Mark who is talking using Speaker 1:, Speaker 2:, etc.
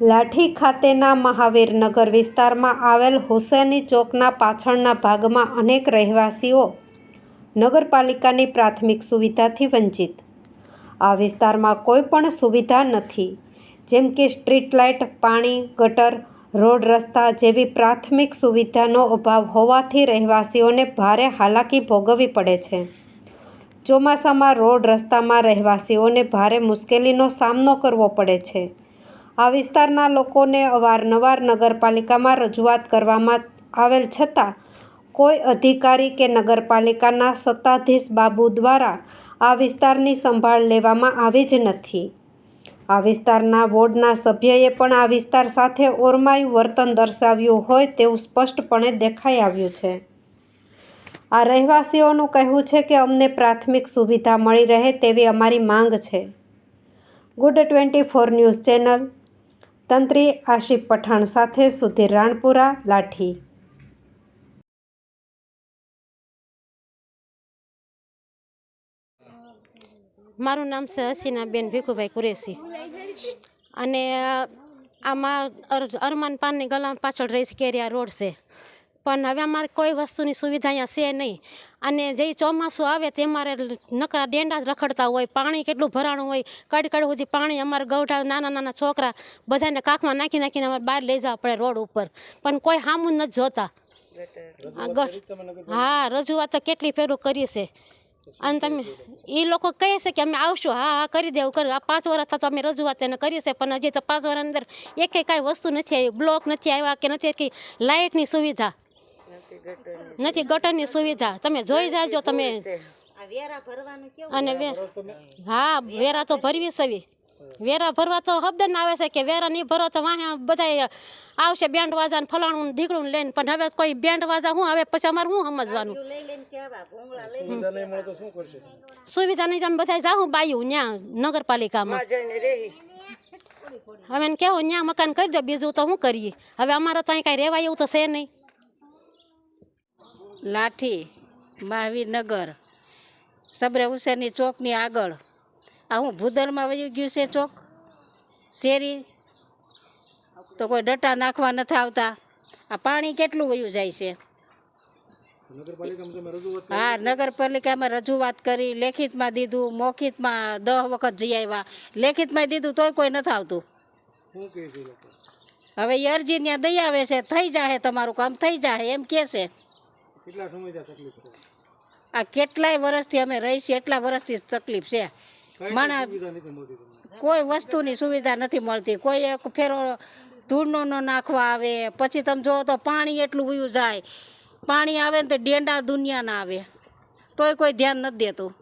Speaker 1: લાઠી ખાતેના મહાવીરનગર વિસ્તારમાં આવેલ હુસેની ચોકના પાછળના ભાગમાં અનેક રહેવાસીઓ નગરપાલિકાની પ્રાથમિક સુવિધાથી વંચિત. આ વિસ્તારમાં કોઈ પણ સુવિધા નથી, જેમ કે સ્ટ્રીટ લાઇટ, પાણી, ગટર, રોડ રસ્તા જેવી પ્રાથમિક સુવિધાનો અભાવ હોવાથી રહેવાસીઓને ભારે હાલાકી ભોગવવી પડે છે. ચોમાસામાં રોડ રસ્તામાં રહેવાસીઓને ભારે મુશ્કેલીનો સામનો કરવો પડે છે. આ વિસ્તારના લોકોને અવારનવાર નગરપાલિકામાં રજૂઆત કરવામાં આવેલ છતાં, કોઈ અધિકારી કે નગરપાલિકાના સત્તાધીશ બાબુ દ્વારા આ વિસ્તારની સંભાળ લેવામાં આવી જ નથી. આ વિસ્તારના વોર્ડના સભ્યએ પણ આ વિસ્તાર સાથે ઓરમાયું વર્તન દર્શાવ્યું હોય તેવું સ્પષ્ટપણે દેખાઈ આવ્યું છે. આ રહેવાસીઓનું કહેવું છે કે અમને પ્રાથમિક સુવિધા મળી રહે તેવી અમારી માંગ છે. Good twenty four news channel તંત્રી Asif Pathan સાથે સુધીર રાણપુરા, લાઠી.
Speaker 2: મારું નામ છે હસીનાબેન ભીખુભાઈ કુરેશી. અને આમાં અર- અરમાન પાનની ગલામ પાછળ રહી કેરિયા રોડ છે. પણ હવે અમારે કોઈ વસ્તુની સુવિધા અહીંયા છે નહીં. અને જે ચોમાસું આવે તે અમારે નકરા ડેંડા રખડતા હોય, પાણી કેટલું ભરાણું હોય, કડકડ કડ સુધી પાણી અમારે ગૌઢા નાના નાના છોકરા બધાને કાખમાં નાખી નાખીને અમારે બહાર લઈ જવા પડે રોડ ઉપર. પણ કોઈ સામું નથી જોતા. હા, રજૂઆત તો કેટલી ફેરું કરી છે. અને તમે એ લોકો કહે છે કે અમે આવશું. હા હા, કરી દેવું કર્યું આ પાંચ વર્ષ થતા અમે રજૂઆત એને કરી છે, પણ હજી તો પાંચ વર્ષ અંદર એકે કાંઈ વસ્તુ નથી આવી, બ્લોક નથી આવ્યા કે નથી કે લાઇટની સુવિધા. નથી ગટરની સુવિધા. તમે જોઈ જાજો તમે અને હા વેરા તો ભરવી સવી વેરા ભરવા તો શબ્દ ના આવે છે કે વેરા નહીં ભરો તો વાહે બધા આવશે બેન્ડ વાજા ને ફલાણું ને લઈને. પણ હવે કોઈ બેન્ડ વાજા હું આવે? પછી અમારે શું સમજવાનું? સુવિધા નહીં તમે બધા જાહું બાયું ન્યા નગરપાલિકામાં. હવે કેવું ન્યા મકાન કરી દો બીજું તો શું કરીએ? હવે અમારે ત્યાં કાંઈ રહેવાય એવું તો છે નહીં.
Speaker 3: લાઠી મહાવીરનગર. સબરે હુસેનની ચોકની આગળ. આ હું ભૂદરમાં વયું ગયું છે ચોક? શેરી? તો કોઈ ડટા નાખવા નથી આવતા. આ પાણી કેટલું વયું જાય છે? હા નગરપાલિકામાં રજૂઆત કરી લેખિતમાં દીધું મૌખિતમાં દહ વખત જઈ આવ્યા. લેખિતમાં દીધું તોય કોઈ નથી આવતું. હવે એ અરજી ત્યાં દઈ આવે છે થઈ જાહે તમારું કામ થઈ જાહે એમ કે છે. આ કેટલાય વર્ષથી અમે રહી છીએ એટલા વર્ષથી તકલીફ છે. માણસ કોઈ વસ્તુની સુવિધા નથી મળતી. કોઈ એક ફેરો ધૂળનો ન નાખવા આવે. પછી તમે જુઓ તો પાણી એટલું વયું જાય. પાણી આવે ને તો ડેંડા દુનિયાના આવે. તોય કોઈ ધ્યાન નથી દેતું.